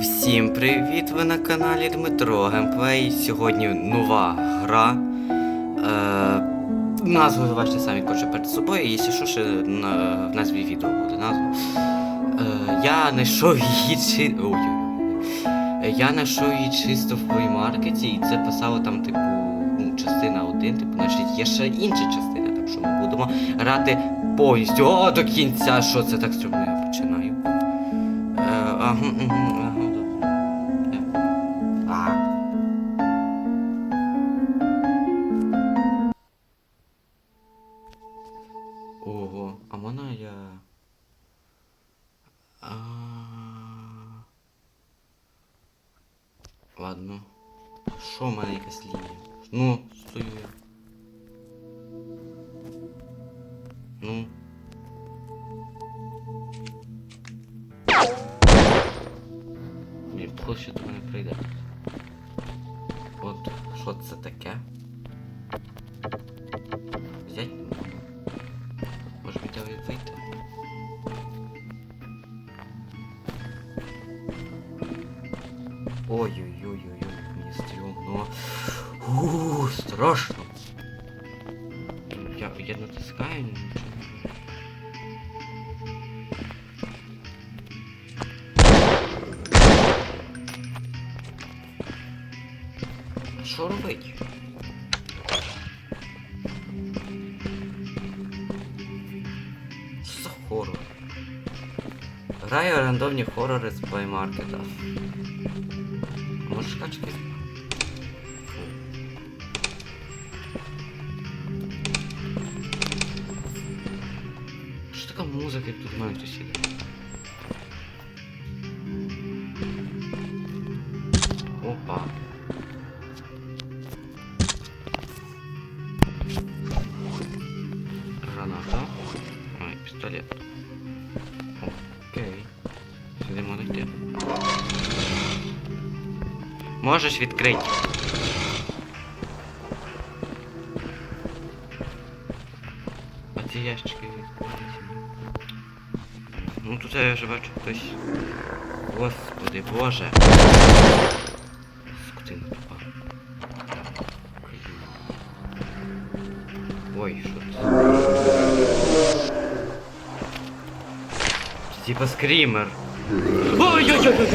Всім привіт! Ви на каналі Дмитро Геймплей. Сьогодні нова гра. Е, назву бачите самі коротше перед собою, і якщо що ще на, в назві відео буде назва. Е, я знайшов її чи. Ой-ой-ой. Я знайшов її чисто в плеймаркеті, і це писало там, типу, ну, частина 1, типу, значить є ще інша частина, так що ми будемо грати повністю. О, до кінця, що це так стрімно я починаю. Е, ага, ага, Ну, я. Ну. Ні, площа до мене прийде. От, що це таке? Взять? Може бути вийти? Ой-ой-ой-ой-ой, мені стрьомно. Ууу, страшно. Я, я натискаю, Що робить? Що за хорор? Граю рандомні хорори з плеймаркета. Може качки? Что Що така музика, як тут мене хтось іде? Можеш відкрити. Оці ящики відкриті. Ну тут я вже бачу хтось. Господи боже. Скотина тупа. Ой, що це? Це Типа скример. Ой-ой-ой-ой!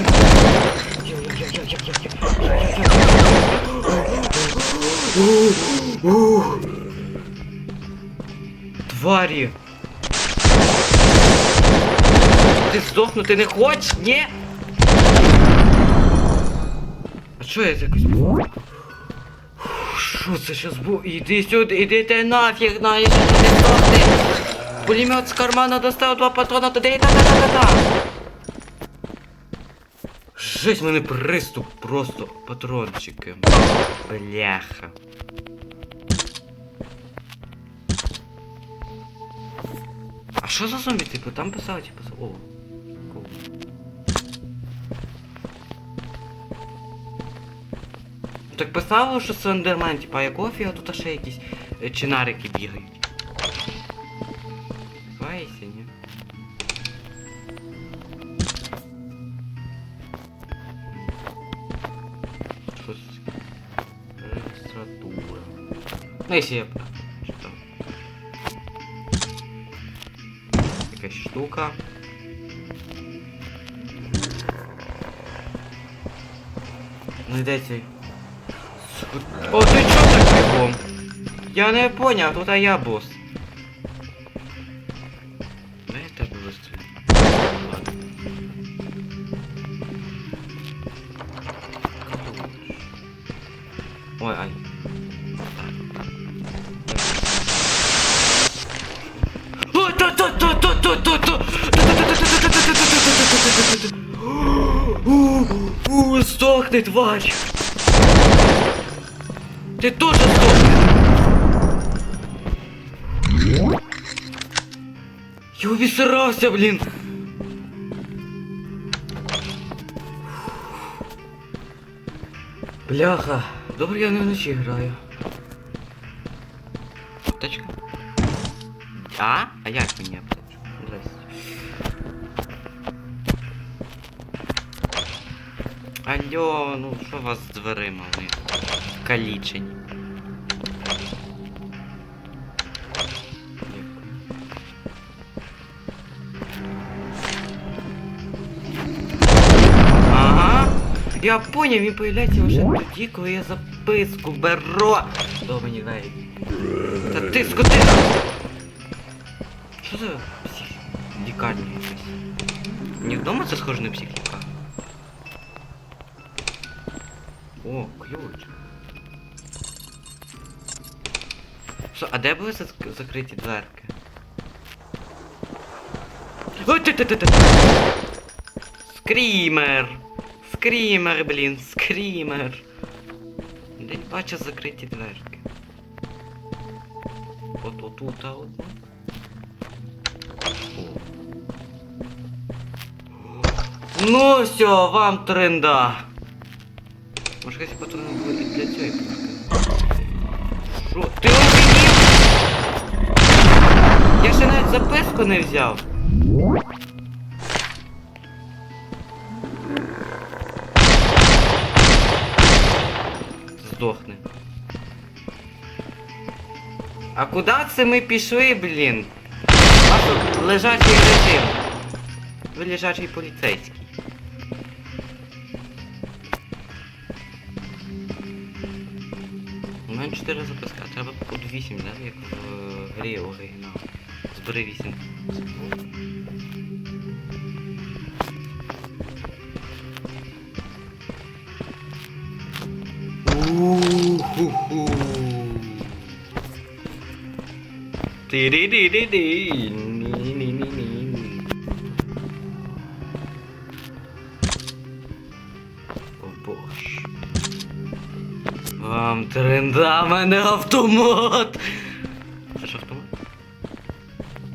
Тварі! Ти здохнути не хочеш? Ні? А що я якось... Що це щас було? Іди сюди, іди ти нафіг, на, щас не здохни! Пулемет з кармана достав два патрона, туди і та-та-та-та-та! Жесть, в мене приступ просто патрончики. Бляха. А що за зомбі, типу? Там писали, типу, о. Так писало, що Слендермен, типа, як офіга, тут ще якісь е, чинарики бігають. Ну, якщо я Что. Якась штука. Ну йде цей. О, ти чо так бігом? Я не поняв, тут а я босс. У, Здохни, тварь! Ти тоже здохни! Я обісрався, блін! Бляха, добре я не вночі граю. Аптечка? А? А як мені аптечку? Здрасте. Алло, ну що у вас з дверима? Вони калічені. Ага. Я поняв, він появляється лише тоді, коли я записку беру. До мені дай. Та ти скотина! Що за псих... лікарня якась? Не вдома це схоже на психліка? О, ключ. Що, а де були закриті дверки? Ой, ти ти ти ти Скрімер! Скрімер, блін, скрімер! Де бачу закриті дверки. От отут, а одна. Ну все, вам тренда. Може якась патрони були і для цієї пушки. Що? Ти охренів? Я ще навіть записку не взяв. Здохне. А куди це ми пішли, блін? А тут лежачий режим. Ви лежачий поліцейський. Е, грі оригінал. Збери 8. У-ху-ху. Ти-ди-ди-ди-ди. Боже. Вам тренда, мене автомат.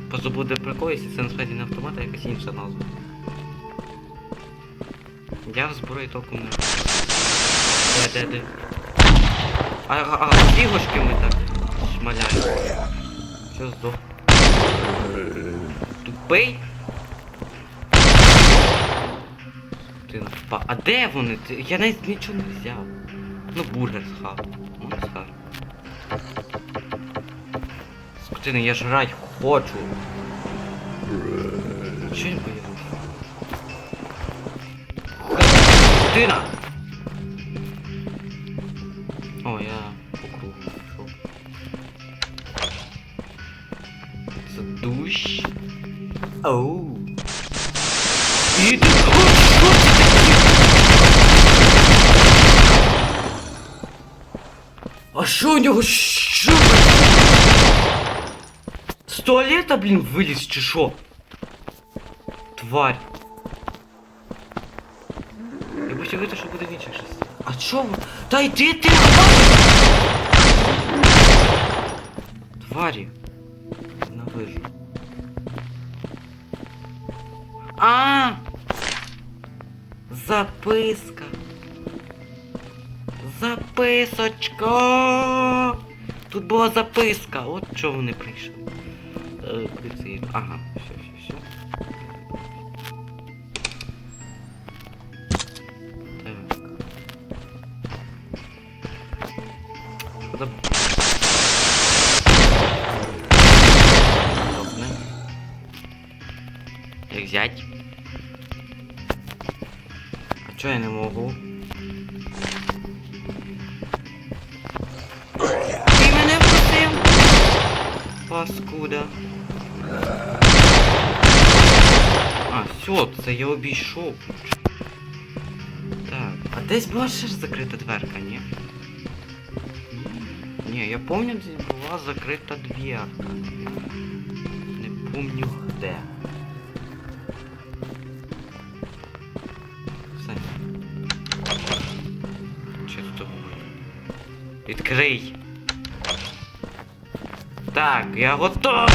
Просто буде прикол, якщо це насправді не автомат, а якась інша назва. Я в зброї толком не. Де, де, де? А, а, фігушки ми так шмаляємо. Що здох? Тупий? Ти напа. А де вони? Я навіть нічого не взяв. Ну, бургер схав. Скотина, я жрать хочу. Що він появився? Скотина! О, я по кругу пішов. Це душ. Оу. Таке? А що у нього? Що? З туалета, блін, виліз чи що? Тварь. Я боюся вийти, що буде інших щось. А чо? Та йди ти! Тварі. Ненавижу. А! Записка. Записочка. Тут була записка. От чого вони прийшли. Є? Ага, все, все, все. Так. Добре. Як взять? А чого я не можу? Ти мене вкусив? Паскуда. А, все, це я обійшов. Так, а десь була ще ж закрита дверка, ні? Ні, я пам'ятаю, десь була закрита дверка. Не помню де. Все. Чисто буде. Відкрий. Так, я готовий.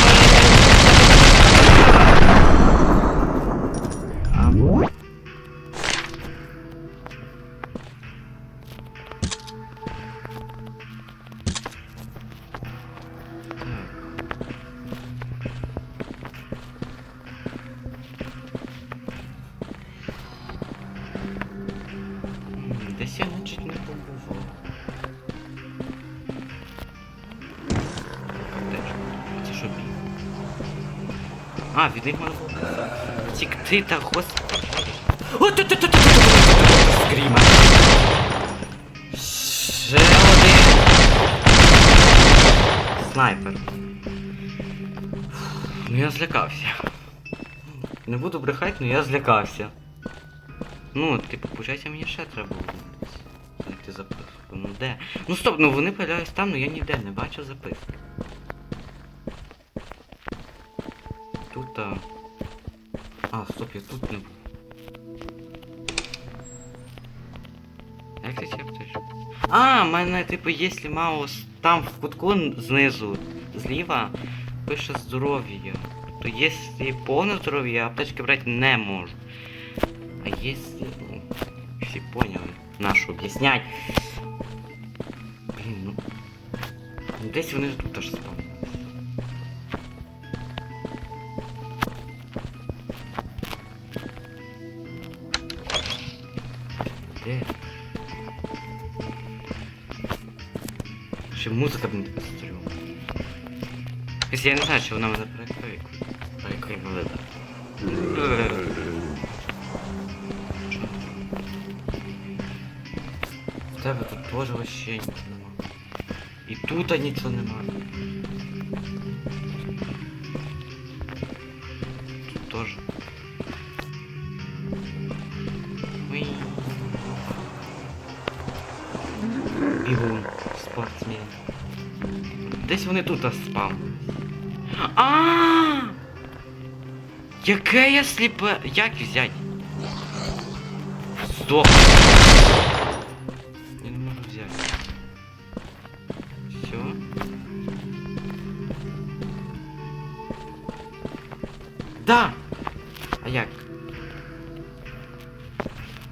А, від них можна втікти та господи. О, ту ту ту Скріма. Ще один. Снайпер. Ну я злякався. Не буду брехати, але я злякався. Ну, типу, получається, мені ще треба було знайти записку. Ну де? Ну стоп, ну вони появлялись там, але я ніде не бачив записки. Тут. А, стоп, я тут не був. Як ти чептиш? А, в мене, типу, якщо маус там в кутку знизу, зліва, пише здоров'я. То якщо повне здоров'я, аптечки брати не можу. А если... Ну, всі поняли. Нашу об'яснять. Блін, ну... Десь вони тут теж спали. быстрее. Еще музыка блин, стрёмно. Если я не знаю, что нам надо проектовать. Проектовать это. Да, тут тоже вообще ничего нема. И тут они что нема. Тут тоже. Десь вони тут спав. А! Яке я сліпе. Як взять? Стоп! Я не можу взяти. Все. Да! А як?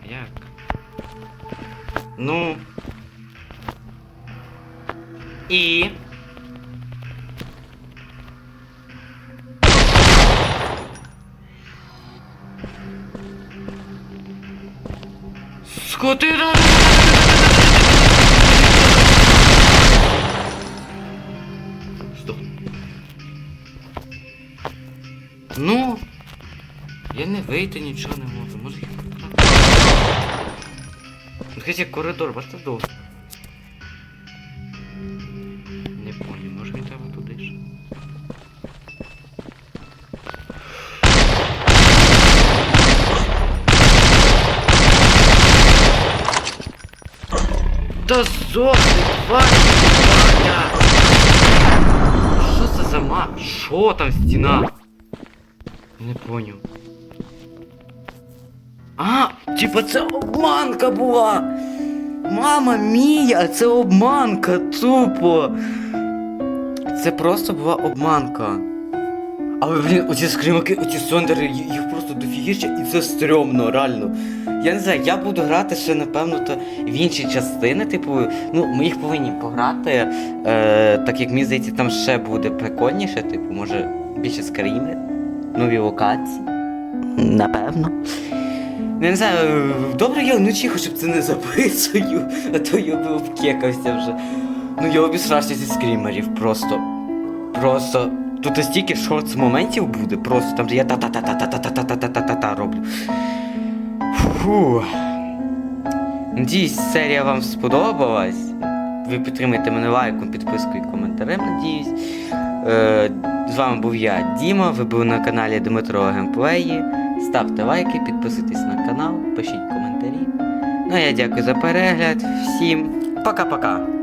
А як? Ну. І. вийти нічого не можу. Може я потрапити? Ну, Хоча коридор, бачите довго. Не понял, може мені треба туди ж. Та зовсім Ваня! Що це за ма? Що там стіна? Не поняв. А, типа це обманка була! Мама мія, це обманка, тупо! Це просто була обманка. Але, блін, оці скримаки, оці сондери, їх просто дофігіше і це стрьомно, реально. Я не знаю, я буду грати ще, напевно, то в інші частини, типу, ну, ми їх повинні пограти. Е, так як мені здається, там ще буде прикольніше, типу, може, більше скріми, нові локації. Напевно. Ну, Я не знаю, добре я вночі хоча б це не записую, а то я би обкекався вже. Ну я обісрався зі скрімерів просто. Просто. Тут стільки шортс моментів буде, просто там я та-та-та-та-та-та-та-та-та-та-та роблю. Фу. Надіюсь, серія вам сподобалась. Ви підтримайте мене лайком, підпискою і коментарем, надіюсь. Е, з вами був я, Діма. Ви були на каналі Дмитро Геймплеї. Ставте лайки, підписуйтесь на канал, пишіть коментарі. Ну а я дякую за перегляд. Всім пока-пока.